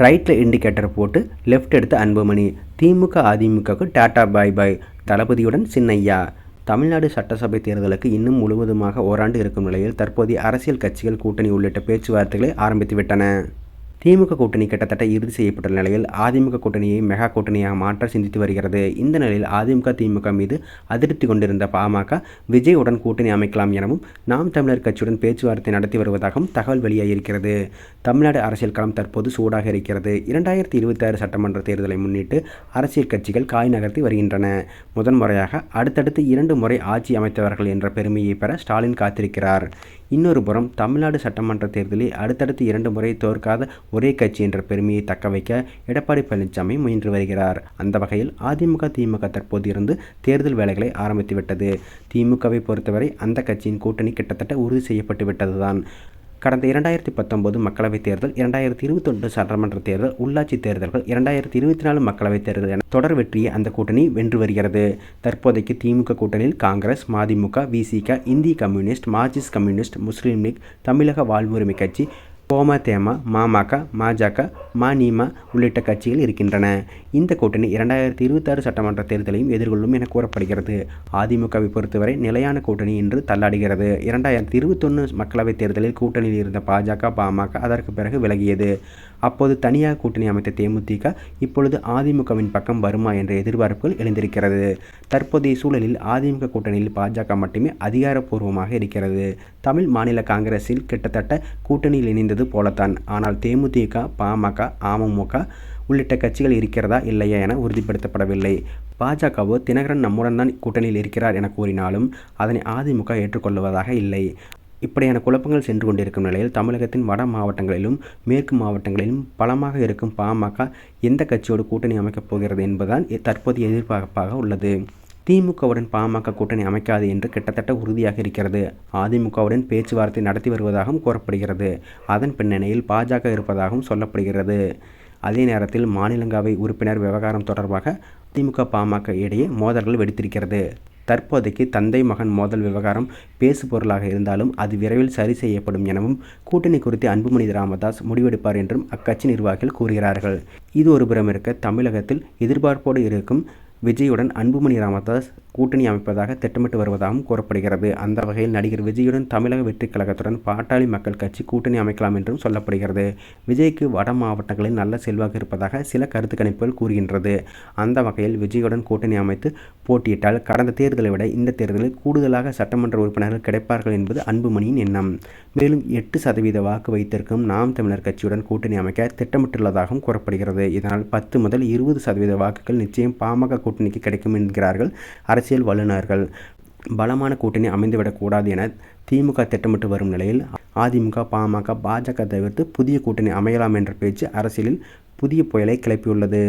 ரைட்டில் இண்டிகேட்டர் போட்டு லெஃப்ட் எடுத்த அன்புமணி திமுக அதிமுகவுக்கு டாடா பாய் பாய் தளபதியுடன் சின்னையா. தமிழ்நாடு சட்டசபை தேர்தலுக்கு இன்னும் முழுவதுமாக ஓராண்டு இருக்கும் நிலையில் தற்போதைய அரசியல் கட்சிகள் கூட்டணி உள்ளிட்ட பேச்சுவார்த்தைகளை ஆரம்பித்துவிட்டன. திமுக கூட்டணி கிட்டத்தட்ட இறுதி செய்யப்பட்டுள்ள நிலையில் அதிமுக கூட்டணியை மெகா கூட்டணியாக மாற்ற சிந்தித்து வருகிறது. இந்த நிலையில் அதிமுக திமுக மீது அதிருப்தி கொண்டிருந்த பாமக விஜயுடன் கூட்டணி அமைக்கலாம் எனவும் நாம் தமிழர் கட்சியுடன் பேச்சுவார்த்தை நடத்தி வருவதாகவும் தகவல் வெளியாகியிருக்கிறது. தமிழ்நாடு அரசியல் களம் தற்போது சூடாக இருக்கிறது. இரண்டாயிரத்தி இருபத்தி ஆறு சட்டமன்ற தேர்தலை முன்னிட்டு அரசியல் கட்சிகள் காய் நகர்த்தி வருகின்றன. முதன்முறையாக அடுத்தடுத்து இரண்டு முறை ஆட்சி அமைத்தவர்கள் என்ற பெருமையை பெற ஸ்டாலின் காத்திருக்கிறார். இன்னொரு புறம் தமிழ்நாடு சட்டமன்ற தேர்தலில் அடுத்தடுத்து இரண்டு முறை தோற்காத ஒரே கட்சி என்ற பெருமையை தக்கவைக்க எடப்பாடி பழனிசாமி முயன்று வருகிறார். அந்த வகையில் அதிமுக திமுக தற்போது இருந்து தேர்தல் வேலைகளை ஆரம்பித்துவிட்டது திமுகவை பொறுத்தவரை அந்த கட்சியின் கூட்டணி கிட்டத்தட்ட உறுதி செய்யப்பட்டு விட்டதுதான். கடந்த இரண்டாயிரத்தி பத்தொன்பது மக்களவைத் தேர்தல் இரண்டாயிரத்தி இருபத்தொன்று சட்டமன்ற தேர்தல் உள்ளாட்சி தேர்தல்கள் இரண்டாயிரத்தி இருபத்தி நாலு மக்களவைத் தேர்தல் என தொடர் வெற்றியை அந்த கூட்டணி வென்று வருகிறது. தற்போதைக்கு திமுக கூட்டணியில் காங்கிரஸ் மதிமுக விசிக இந்திய communist Marxist communist Muslim league தமிழக வாழ்வுரிமை கட்சி கோமதேமா மாமக மாஜக மநீம உள்ளிட்ட கட்சிகள் இருக்கின்றன. இந்த கூட்டணி இரண்டாயிரத்தி இருபத்தாறு சட்டமன்ற தேர்தலையும் எதிர்கொள்ளும் என கூறப்படுகிறது. அதிமுகவை பொறுத்தவரை நிலையான கூட்டணி என்று தள்ளாடுகிறது. இரண்டாயிரத்தி இருபத்தொன்று மக்களவைத் தேர்தலில் கூட்டணியில் இருந்த பாஜக பாமக அதற்கு பிறகு விலகியது. அப்போது தனியாக கூட்டணி அமைத்த தேமுதிக இப்பொழுது அதிமுகவின் பக்கம் வருமா என்ற எதிர்பார்ப்புகள் எழுந்திருக்கிறது. தற்போதைய சூழலில் அதிமுக கூட்டணியில் பாஜக மட்டுமே அதிகாரப்பூர்வமாக இருக்கிறது. தமிழ் மாநில காங்கிரஸில் கிட்டத்தட்ட கூட்டணியில் இணைந்தது போலத்தான். ஆனால் தேமுதிக பாமக அமமுக உள்ளிட்ட கட்சிகள் இருக்கிறதா இல்லையா என உறுதிப்படுத்தப்படவில்லை. பாஜகவோ தினகரன் நம்முடன் தான் கூட்டணியில் இருக்கிறார் என கூறினாலும் அதனை அதிமுக ஏற்றுக்கொள்வதாக இல்லை. இப்படியான குழப்பங்கள் சென்று கொண்டிருக்கும் நிலையில் தமிழகத்தின் வட மாவட்டங்களிலும் மேற்கு மாவட்டங்களிலும் பலமாக இருக்கும் பாமக எந்த கட்சியோடு கூட்டணி அமைக்கப் போகிறது என்பதுதான் தற்போது எதிர்பார்ப்பாக உள்ளது. திமுகவுடன் பாமக கூட்டணி அமைக்காது என்று கிட்டத்தட்ட உறுதியாக இருக்கிறது. அதிமுகவுடன் பேச்சுவார்த்தை நடத்தி வருவதாகவும் கூறப்படுகிறது. அதன் பின்னணியில் பாஜக இருப்பதாகவும் சொல்லப்படுகிறது. அதே நேரத்தில் மாநிலங்களவை உறுப்பினர் விவகாரம் தொடர்பாக திமுக பாமக இடையே மோதல்கள் வெடித்திருக்கிறது. தற்போதைக்கு தந்தை மகன் மோதல் விவகாரம் பேசு பொருளாக இருந்தாலும் அது விரைவில் சரி செய்யப்படும் எனவும் கூட்டணி குறித்து அன்புமணி ராமதாஸ் முடிவெடுப்பார் என்றும் அக்கட்சி நிர்வாகிகள் கூறுகிறார்கள். இது ஒருபுறம் இருக்க தமிழகத்தில் எதிர்பார்ப்போடு இருக்கும் விஜயுடன் அன்புமணி ராமதாஸ் கூட்டணி அமைப்பதாக திட்டமிட்டு வருவதாகவும் கூறப்படுகிறது. அந்த வகையில் நடிகர் விஜயுடன் தமிழக வெற்றிக் கழகத்துடன் பாட்டாளி மக்கள் கட்சி கூட்டணி அமைக்கலாம் என்றும் சொல்லப்படுகிறது. விஜய்க்கு வட மாவட்டங்களில் நல்ல செல்வாக்கு இருப்பதாக சில கருத்து கணிப்புகள் கூறுகின்றது. அந்த வகையில் விஜயுடன் கூட்டணி அமைத்து போட்டியிட்டால் கடந்த தேர்தலை விட இந்த தேர்தலில் கூடுதலாக சட்டமன்ற உறுப்பினர்கள் கிடைப்பார்கள் என்பது அன்புமணியின் எண்ணம். மேலும் எட்டு சதவீத வாக்கு வைத்திருக்கும் நாம் தமிழர் கட்சியுடன் கூட்டணி அமைக்க திட்டமிட்டுள்ளதாகவும் கூறப்படுகிறது. இதனால் பத்து முதல் இருபது சதவீத வாக்குகள் நிச்சயம் பாமக கூட்டணிக்கு கிடைக்கும் என்கிறார்கள் அரசியல் வல்லுநர்கள். பலமான கூட்டணி அமைந்துவிடக்கூடாது என திமுக திட்டமிட்டு வரும் நிலையில் அதிமுக பாமக பாஜக தவிர்த்து புதிய கூட்டணி அமையலாம் என்ற பேச்சு அரசியலில் புதிய புயலை கிளப்பியுள்ளது.